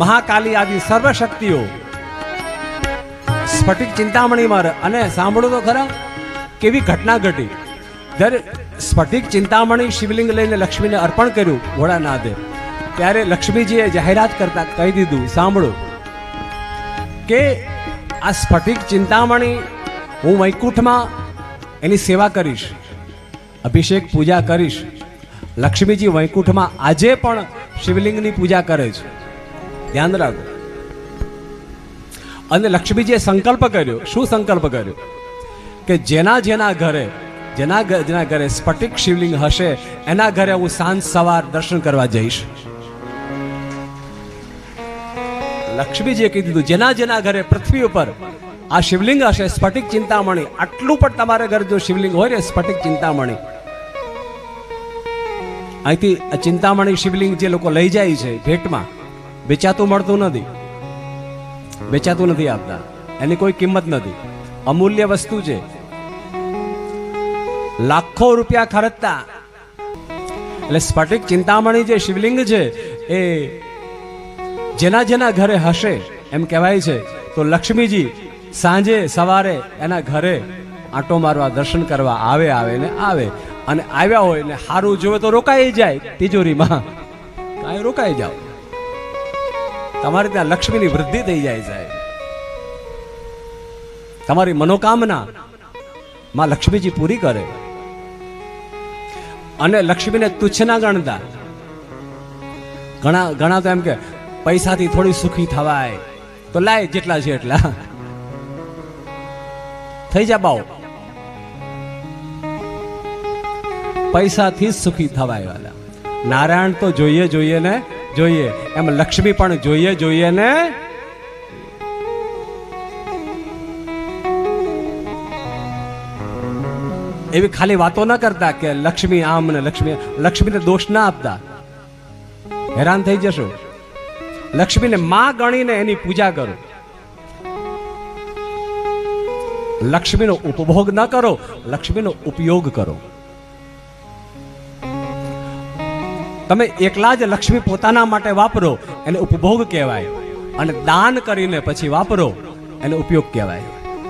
મહાકાલી આદિ સર્વશક્તિઓ. સ્ફટિક ચિંતામણીમાં. અને સાંભળો તો ખરા, કેવી ઘટના ઘટી. જ્યારે સ્ફટિક ચિંતામણી શિવલિંગ લઈને લક્ષ્મીને અર્પણ કર્યું ભોળાનાથે, ત્યારે લક્ષ્મીજીએ જાહેરાત કરતા કહી દીધું, સાંભળો, કે આ સ્ફટિક ચિંતામણી હું વૈકુંઠમાં એની સેવા કરીશ, અભિષેક પૂજા કરીશ. લક્ષ્મીજી વૈકુંઠમાં આજે પણ શિવલિંગની પૂજા કરે છે. ધ્યાન રાખો. અને લક્ષ્મીજીએ સંકલ્પ કર્યો. શું સંકલ્પ કર્યો? કે જેના જેના ઘરે, જેના જેના ઘરે સ્ફટિક શિવલિંગ હશે, એના ઘરે હું સાંજ સવાર દર્શન કરવા જઈશ. લક્ષ્મીજીએ કીધું દીધું, જેના જેના ઘરે પૃથ્વી ઉપર આ શિવલિંગ હશે, સ્ફટિક ચિંતામણી, આટલું પણ તમારા ઘરે જો શિવલિંગ હોય ને, સ્ફટિક ચિંતામણી. અહીંથી ચિંતામણી શિવલિંગ જે લોકો લઈ જાય છે, ભેટમાં વેચાતું મળતું નથી. વેચાતું નથી આપતા. એની કોઈ કિંમત નથી. અમૂલ્ય વસ્તુ છે. લાખો રૂપિયા ખર્ચતા. એટલે સ્ફટિક ચિંતામણી જે શિવલિંગ છે, એ જેના જેના ઘરે હશે, એમ કહેવાય છે, તો લક્ષ્મીજી સાંજે સવારે એના ઘરે આંટો મારવા દર્શન કરવા આવે આવે ને આવે. અને આવ્યા હોય ને સારું જોવે તો રોકાઈ જાય, તિજોરીમાં. કાંઈ રોકાઈ જાઓ. તમારે ત્યાં લક્ષ્મીની વૃદ્ધિ થઈ જાય સાહેબ. તમારી મનોકામના માં લક્ષ્મીજી પૂરી કરે. અને લક્ષ્મીને તુચ્છ ના ગણતા. ઘણા ઘણા તો એમ કે પૈસાથી થોડી સુખી થવાય. તો લાય જેટલા છે એટલા. થઈ જા બાવ પૈસાથી જ સુખી થવાય વાલા. નારાયણ તો જોઈએ જોઈએ ને જોઈએ. એમ લક્ષ્મી પણ જોઈએ જોઈએ ને? એવી ખાલી વાતો ના કરતા કે લક્ષ્મી આમ ને લક્ષ્મી લક્ષ્મીને દોષ ના આપતા. હેરાન થઈ જશો. લક્ષ્મીને માં ગણીને એની પૂજા કરો. લક્ષ્મીનો ઉપભોગ ન કરો, લક્ષ્મીનો ઉપયોગ કરો. તમે એકલા જ લક્ષ્મી પોતાના માટે વાપરો, એને ઉપભોગ કહેવાય. અને દાન કરીને પછી વાપરો, એને ઉપયોગ કહેવાય.